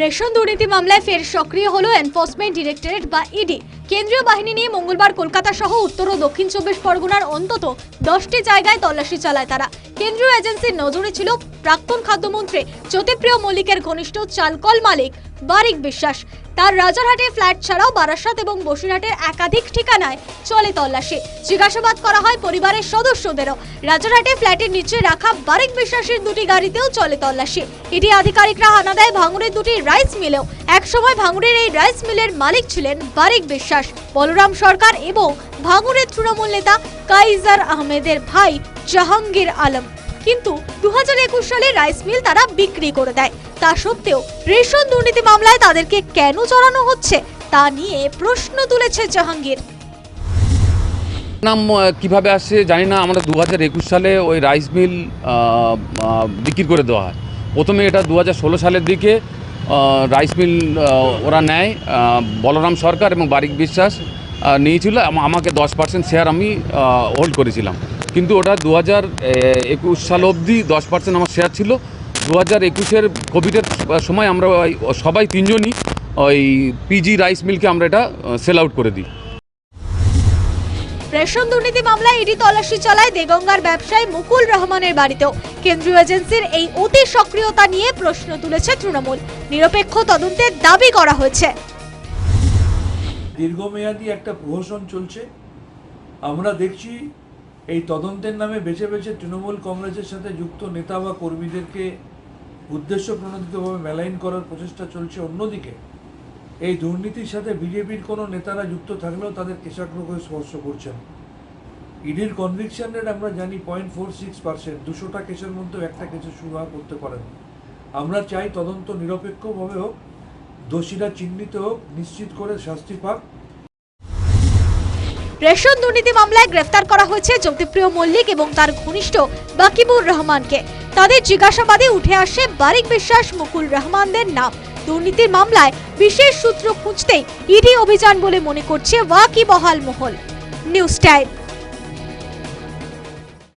Ration দুর্নীতি মামলায় ফের সক্রিয় হলো এনফোর্সমেন্ট ডিরেক্টরেট বা ইডি। কেন্দ্রীয় বাহিনী নিয়ে মঙ্গলবার কলকাতা সহ উত্তর ও দক্ষিণ চব্বিশ পরগনার অন্তত দশটি জায়গায় তল্লাশি চালায় তারা। কেন্দ্রীয় এজেন্সির নজরে ছিল প্রাক্তন খাদ্যমন্ত্রী জ্যোতিপ্রিয় মল্লিকের ঘনিষ্ঠ চালকল মালিক বারিক বিশ্বাস। তার রাজারহাটে ফ্ল্যাট ছাড়াও বারাসাত এবং বসিরহাটের একাধিক ঠিকানায় চলে তল্লাশি। জিজ্ঞাসাবাদ করা হয় পরিবারের সদস্যদেরও। রাজারহাটে ফ্ল্যাটের নিচে রাখা বারিক বিশ্বাসের দুটি গাড়িতেও চলে তল্লাশি। ইডি আধিকারিকরা হানা দেয় ভাঙড়ের দুটি রাইস মিলেও। একসময় ভাঙুরের এই রাইস মিলের মালিক ছিলেন বারিক বিশ্বাস। বলরাম সরকার এবং ভাঙুরের তৃণমূল নেতা কাইজার আহমেদের ভাই জাহাঙ্গীর আলম। কিন্তু দু হাজার একুশ সালে রাইস মিল তারা বিক্রি করে দেয়। তা সত্ত্বেও রেশন দুর্নীতি মামলায় তাদেরকে কেন চড়ানো হচ্ছে, তা নিয়ে প্রশ্ন তুলেছে জাহাঙ্গীর। নাম কীভাবে আসছে জানি না। আমরা দু হাজার একুশ সালে ওই রাইস মিল বিক্রি করে দেওয়া হয়। প্রথমে এটা দু হাজার ষোলো সালের দিকে রাইস মিল ওরা নেয়। বলরাম সরকার এবং বারিক বিশ্বাস নিয়েছিল। আম- আমাকে দশ পার্সেন্ট শেয়ার আমি হোল্ড করেছিলাম। কিন্তু ওটা দু হাজার একুশ সাল অবধি দশ পার্সেন্ট আমার শেয়ার ছিল। দু হাজার একুশের কোভিডের সময় আমরা ওই সবাই তিনজনই ওই পিজি রাইস মিলকে আমরা এটা সেল আউট করে দিই। রেশন দুর্নীতি মামলায় ইডি তল্লাশি চালায় দেগঙ্গার ব্যবসায়ী মুকুল রহমানের বাড়িতেও। কেন্দ্রীয় এজেন্সির এই অতি সক্রিয়তা নিয়ে প্রশ্ন তুলেছে তৃণমূল। নিরপেক্ষ তদন্তের দাবি করা হয়েছে। দীর্ঘমেয়াদী একটা প্রহসন চলছে। আমরা দেখছি এই তদন্তের নামে বেছে বেছে তৃণমূল কংগ্রেসের সাথে যুক্ত নেতা বা কর্মীদেরকে উদ্দেশ্য প্রণোদিতভাবে মেলাইন করার প্রচেষ্টা চলছে অন্যদিকে। এই দুর্নীতির সাথে বিজেপির কোনো নেতারা যুক্ত থাকলেও তাদের কেশাগ্রকে স্পর্শ করছেন। ইডির কনভিকশন রেট আমরা জানি পয়েন্ট ফোর সিক্স পার্সেন্ট, দুশোটা কেসের মধ্যে একটা কেসে সুরাহা করতে পারেন। আমরা চাই তদন্ত নিরপেক্ষভাবে হোক, দোষীরা চিহ্নিত হোক, নিশ্চিত করে শাস্তি পাক। রেশন দুর্নীতি মামলায় গ্রেফতার করা হয়েছে জ্যোতিপ্রিয় মল্লিক এবং তার ঘনিষ্ঠ বাকিবুর রহমানকে। তাদের জিজ্ঞাসাবাদে উঠে আসে বারিক বিশ্বাস, মুকুল রহমানদের নাম। দুর্নীতির মামলায় বিশেষ সূত্র খুঁজতেই ইডি অভিযান বলে মনে করছে ওয়াকিবহাল মহল। News time.